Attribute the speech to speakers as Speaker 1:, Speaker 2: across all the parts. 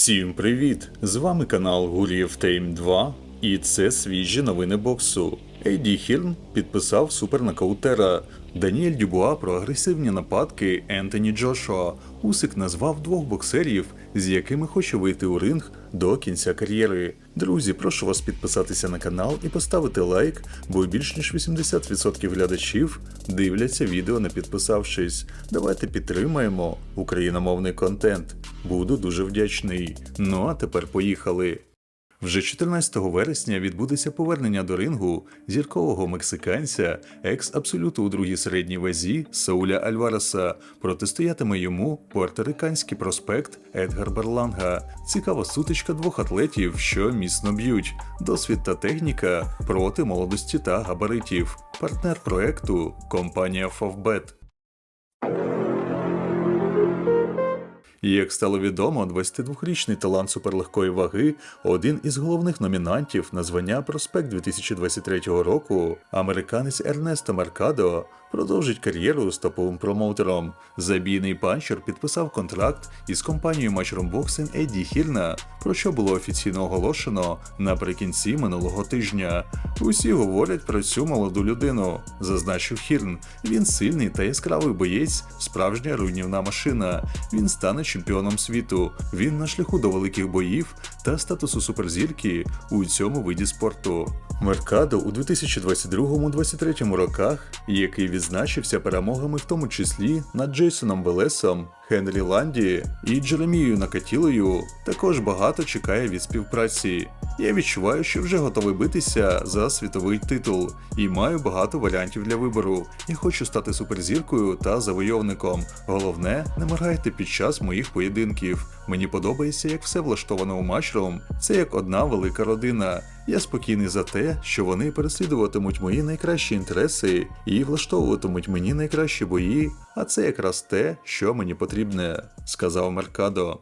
Speaker 1: Всім привіт! З вами канал Гурієв Тейм 2 і це свіжі новини боксу. Ейді Хірн підписав супернокаутера. Даніель Дюбуа про агресивні нападки Ентоні Джошуа. Усик назвав двох боксерів, з якими хоче вийти у ринг до кінця кар'єри. Друзі, прошу вас підписатися на канал і поставити лайк, бо більш ніж 80% глядачів дивляться відео не підписавшись. Давайте підтримаємо україномовний контент. Буду дуже вдячний. Ну а тепер поїхали. Вже 14 вересня відбудеться повернення до рингу зіркового мексиканця, екс-абсолюту у другій середній вазі Сауля Альвареса. Протистоятиме йому пуерториканський проспект Едгар Берланга. Цікава сутичка двох атлетів, що міцно б'ють. Досвід та техніка проти молодості та габаритів. Партнер проекту компанія Favbet. І як стало відомо, 22-річний талант суперлегкої ваги один із головних номінантів на звання Проспект 2023 року, американець Ернесто Меркадо, продовжить кар'єру з топовим промоутером. Забійний панчер підписав контракт із компанією Matchroom Boxing Еді Хірна, про що було офіційно оголошено наприкінці минулого тижня. Усі говорять про цю молоду людину, зазначив Хірн. Він сильний та яскравий боєць, справжня руйнівна машина. Він стане чемпіоном світу. Він на шляху до великих боїв та статусу суперзірки у цьому виді спорту. Меркадо у 2022-2023 роках, який відзначився перемогами в тому числі над Джейсоном Велесом, Хенрі Ланді і Джеремією Накатілою, також багато чекає від співпраці. Я відчуваю, що вже готовий битися за світовий титул і маю багато варіантів для вибору. Я хочу стати суперзіркою та завойовником. Головне, не моргайте під час моїх поєдинків. Мені подобається, як все влаштовано у матчрум. Це як одна велика родина. Я спокійний за те, що вони переслідуватимуть мої найкращі інтереси і влаштовуватимуть мені найкращі бої, а це якраз те, що мені потрібне, сказав Меркадо.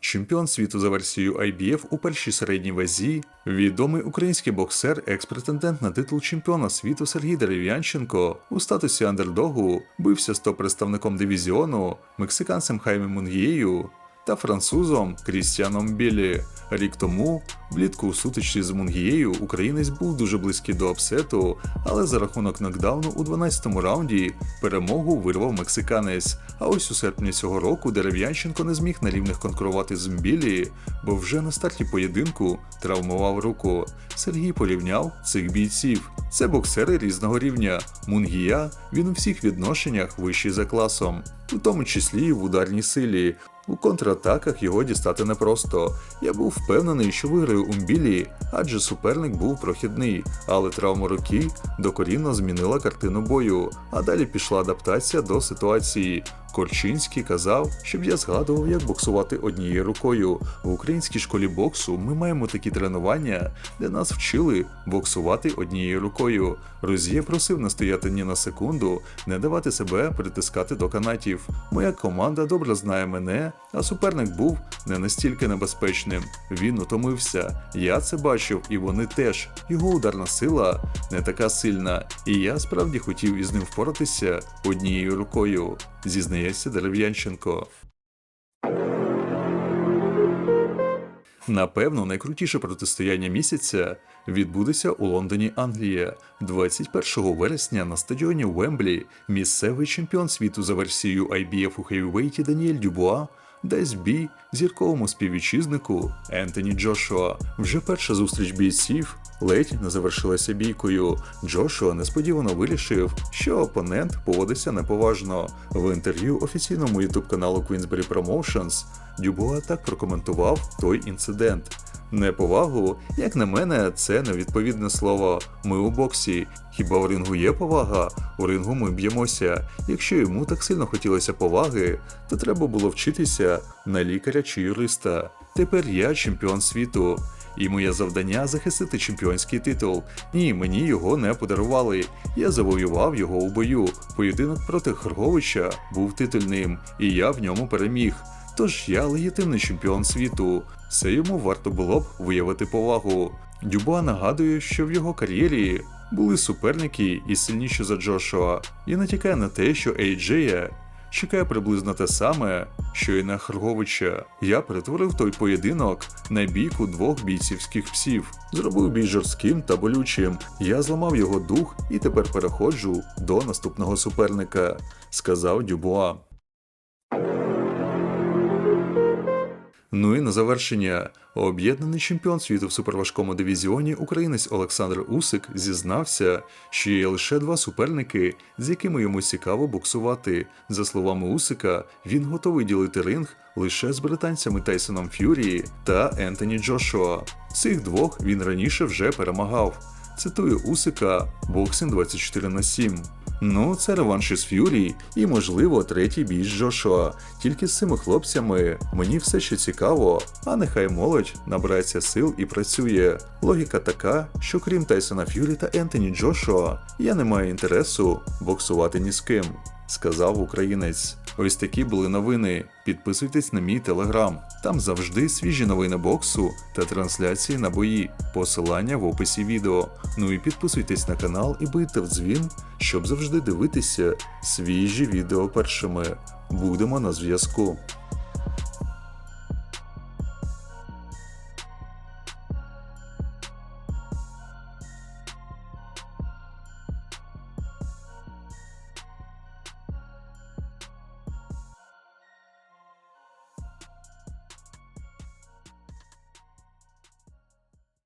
Speaker 1: Чемпіон світу за версією IBF у першій середній вазі, відомий український боксер, екс-претендент на титул чемпіона світу Сергій Дерев'янченко у статусі андердогу бився з топ-представником дивізіону, мексиканцем Хаймі Мунгією та французом Крістіаном Білі. Рік тому, влітку у сутичці з Мунгією, українець був дуже близький до апсету, але за рахунок нокдауну у 12-му раунді перемогу вирвав мексиканець. А ось у серпні цього року Дерев'янченко не зміг на рівних конкурувати з Мбілі, бо вже на старті поєдинку травмував руку. Сергій порівняв цих бійців. Це боксери різного рівня. Мунгія він у всіх відношеннях вищий за класом, у тому числі і в ударній силі. У контратаках його дістати непросто. Я був впевнений, що виграю Умбілії, адже суперник був прохідний, але травма руки докорінно змінила картину бою, а далі пішла адаптація до ситуації. Корчинський казав, щоб я згадував, як боксувати однією рукою. В українській школі боксу ми маємо такі тренування, де нас вчили боксувати однією рукою. Роз'є просив не стояти ні на секунду, не давати себе притискати до канатів. Моя команда добре знає мене, а суперник був не настільки небезпечним. Він утомився. Я це бачив, і вони теж. Його ударна сила не така сильна, і я справді хотів із ним впоратися однією рукою. Зізнається Дерев'янченко. Напевно, найкрутіше протистояння місяця відбудеться у Лондоні, Англія, 21 вересня на стадіоні Вемблі. Місцевий чемпіон світу за версією IBF у хейвейті Даніель Дюбуа дасть бій зірковому співвітчизнику Ентоні Джошуа. Вже перша зустріч бійців ледь не завершилася бійкою. Джошуа несподівано вирішив, що опонент поводиться неповажно. В інтерв'ю офіційному ютуб каналу Queensberry Promotions Дюбуа так прокоментував той інцидент. Неповагу, як на мене, це невідповідне слово. Ми у боксі. Хіба у рингу є повага? У рингу ми б'ємося. Якщо йому так сильно хотілося поваги, то треба було вчитися на лікаря чи юриста. Тепер я чемпіон світу. І моє завдання захистити чемпіонський титул. Ні, мені його не подарували. Я завоював його у бою. Поєдинок проти Хорговича був титульним, і я в ньому переміг. Тож я легітимний чемпіон світу. Це йому варто було б виявити повагу. Дюба нагадує, що в його кар'єрі були суперники і сильніші за Джошуа, і натякає на те, що Ейджея чекає приблизно те саме, що і на Харговича. Я перетворив той поєдинок на бійку двох бійцівських псів. Зробив бій жорстким та болючим. Я зламав його дух і тепер переходжу до наступного суперника, сказав Дюбуа. Ну і на завершення. Об'єднаний чемпіон світу в суперважкому дивізіоні українець Олександр Усик зізнався, що є лише два суперники, з якими йому цікаво боксувати. За словами Усика, він готовий ділити ринг лише з британцями Тайсоном Ф'юрі та Ентоні Джошуа. Цих двох він раніше вже перемагав. Цитую Усика Боксинг 24 на 7. Ну, це реванш із Ф'юрі і, можливо, третій бій з Джошуа. Тільки з цими хлопцями мені все ще цікаво, а нехай молодь набирається сил і працює. Логіка така, що крім Тайсона Ф'юрі та Ентоні Джошуа, я не маю інтересу боксувати ні з ким, сказав українець. Ось такі були новини. Підписуйтесь на мій телеграм. Там завжди свіжі новини боксу та трансляції на бої. Посилання в описі відео. Ну і підписуйтесь на канал і бийте в дзвін, щоб завжди дивитися свіжі відео першими. Будемо на зв'язку.